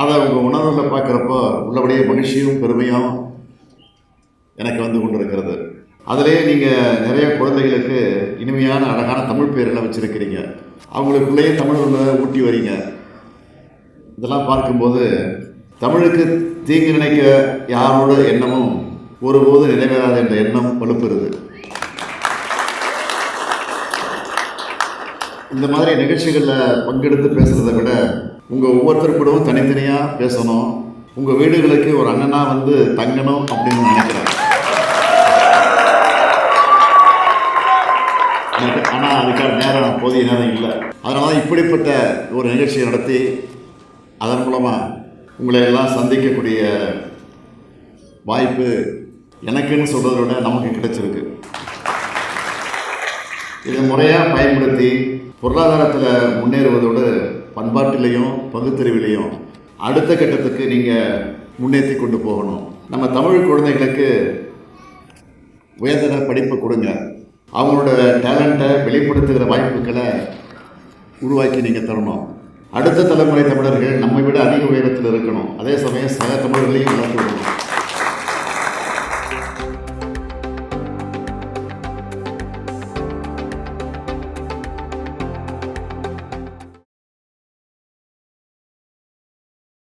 அதை உங்கள் உணர்வில் பார்க்குறப்போ உள்ளபடியே மகிழ்ச்சியும் பெருமையும் எனக்கு வந்து கொண்டு இருக்கிறது அதிலே நீங்கள் நிறைய குழந்தைகளுக்கு இனிமையான அழகான தமிழ் பேரெல்லாம் வச்சுருக்கிறீங்க. அவங்களுக்குள்ளேயே தமிழ் உள்ள ஊட்டி வரீங்க. இதெல்லாம் பார்க்கும்போது தமிழுக்கு தீங்கு நினைக்க யாரோட எண்ணமும் ஒருபோது நிறைவேறாது என்ற எண்ணம் வலுப்புறுது. இந்த மாதிரி நிகழ்ச்சிகளில் பங்கெடுத்து பேசுகிறத விட உங்கள் ஒவ்வொருத்தர் கூடவும் தனித்தனியாக பேசணும். உங்கள் வீடுகளுக்கு ஒரு அண்ணனாக வந்து தங்கணும் அப்படின்னு நினைக்கிறேன் எனக்கு ஆனால் அதுக்கான நேரம் போதிய நேரம் இல்லை. அதனால தான் இப்படிப்பட்ட ஒரு நிகழ்ச்சியை நடத்தி அதன் மூலமாக உங்களை எல்லாம் சந்திக்கக்கூடிய வாய்ப்பு எனக்குன்னு சொல்கிறத விட நமக்கு கிடைச்சிருக்கு. இதை முறையாக பயன்படுத்தி பொருளாதாரத்தில் முன்னேறுவதோடு பண்பாட்டிலையும் பகுத்தறிவிலையும் அடுத்த கட்டத்துக்கு நீங்கள் முன்னேற்றி கொண்டு போகணும். நம்ம தமிழ் குழந்தைகளுக்கு உயர்தர படிப்பு கொடுங்க. அவங்களோட டேலண்ட்டை வெளிப்படுத்துகிற வாய்ப்புகளை உருவாக்கி நீங்கள் தரணும். அடுத்த தலைமுறை தமிழர்கள் நம்மை விட அதிக உயரத்தில் இருக்கணும். அதே சமயம் சக தமிழர்களையும் வளர்த்து விடணும்.